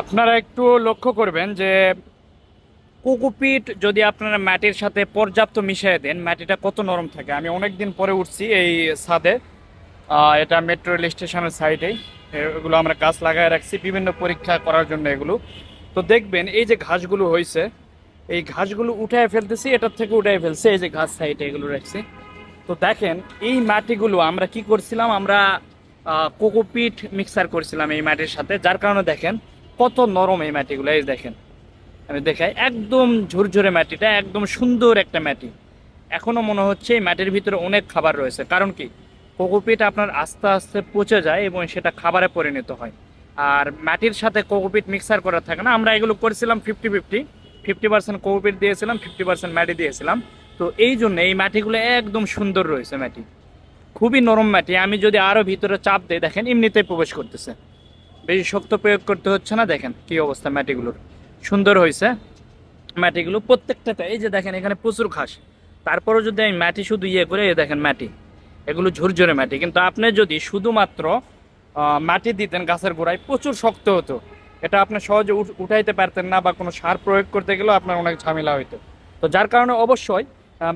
আপনারা একটু লক্ষ্য করবেন যে কোকোপিট যদি আপনারা মাটির সাথে পর্যাপ্ত মিশিয়ে দেন, মাটিটা কত নরম থাকে। আমি অনেক দিন পরে উঠছি এই ছাদে। এটা মেট্রো রেল স্টেশনের সাইডেই এগুলো আমরা গাছ লাগায় রাখছি, বিভিন্ন পরীক্ষা করার জন্য এগুলো। তো দেখবেন এই যে ঘাসগুলো হয়েছে এই ঘাসগুলো উঠায় ফেলতেছি, এটার থেকে উঠায় ফেলছে, এই যে ঘাস সাইডে এগুলো রাখছি। তো দেখেন, এই মাটিগুলো আমরা কি করছিলাম, আমরা কোকোপিট মিক্সার করছিলাম এই মাটির সাথে। যার কারণে দেখেন কত নরম এই মাটিগুলো এই দেখেন। আমি দেখাই, একদম ঝুরঝুরে মাটিটা একদম সুন্দর একটা মাটি এখনও মনে হচ্ছে এই মাটির ভিতরে অনেক খাবার রয়েছে। কারণ কি? কোকোপিট আপনার আস্তে আস্তে পচে যায় এবং সেটা খাবারে পরিণত হয়। আর মাটির সাথে কোকোপিট মিক্সার করা থাকে না। আমরা এগুলো করেছিলাম fifty fifty fifty percent cocopeat দিয়েছিলাম ফিফটি পার্সেন্ট মাটি দিয়েছিলাম। তো এই জন্য এই মাটিগুলো একদম সুন্দর রয়েছে মাটি খুবই নরম মাটি আমি যদি আরও ভিতরে চাপ দিই, দেখেন, এমনিতেই প্রবেশ করতেছে। বেশি শক্ত প্রয়োগ করতে হচ্ছে না, দেখেন কি অবস্থা মাটিগুলোর সুন্দর হয়েছে মাটিগুলো প্রত্যেকটাতে। এই যে দেখেন, এখানে প্রচুর ঘাস। তারপরেও যদি আমি মাটি শুধু ইয়ে করে দেখেন মাটি এগুলো ঝুরঝুরে মাটি কিন্তু আপনি যদি শুধুমাত্র মাটি দিতেন গাছের গোড়ায়, প্রচুর শক্ত হতো। এটা আপনি সহজে উঠাইতে পারতেন না বা কোনো সার প্রয়োগ করতে গেলেও আপনার অনেক ঝামেলা হইতো। তো যার কারণে অবশ্যই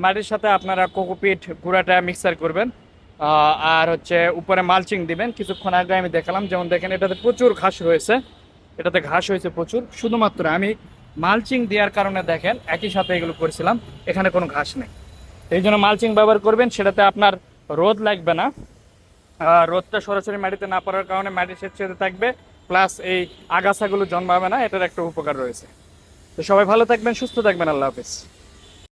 মাটির সাথে আপনারা কোকোপিট গুঁড়াটা মিক্সার করবেন। আর হচ্ছে উপরে মালচিং দিবেন। কিছুক্ষণ আগে আমি দেখালাম, যেমন দেখেন এটাতে প্রচুর ঘাস রয়েছে এটাতে ঘাস হয়েছে প্রচুর। শুধুমাত্র আমি মালচিং দেওয়ার কারণে দেখেন, একই সাথে এগুলো করেছিলাম। এখানে কোনো ঘাস নেই। এই জন্য মালচিং ব্যবহার করবেন, সেটাতে আপনার রোদ লাগবে না। রোদটা সরাসরি মাটিতে না পড়ার কারণে মাটি সেচেতে থাকবে, প্লাস এই আগাছাগুলো জন্মাবে না, এটার একটা উপকার রয়েছে। তো সবাই ভালো থাকবেন, সুস্থ থাকবেন, আল্লাহ হাফিজ।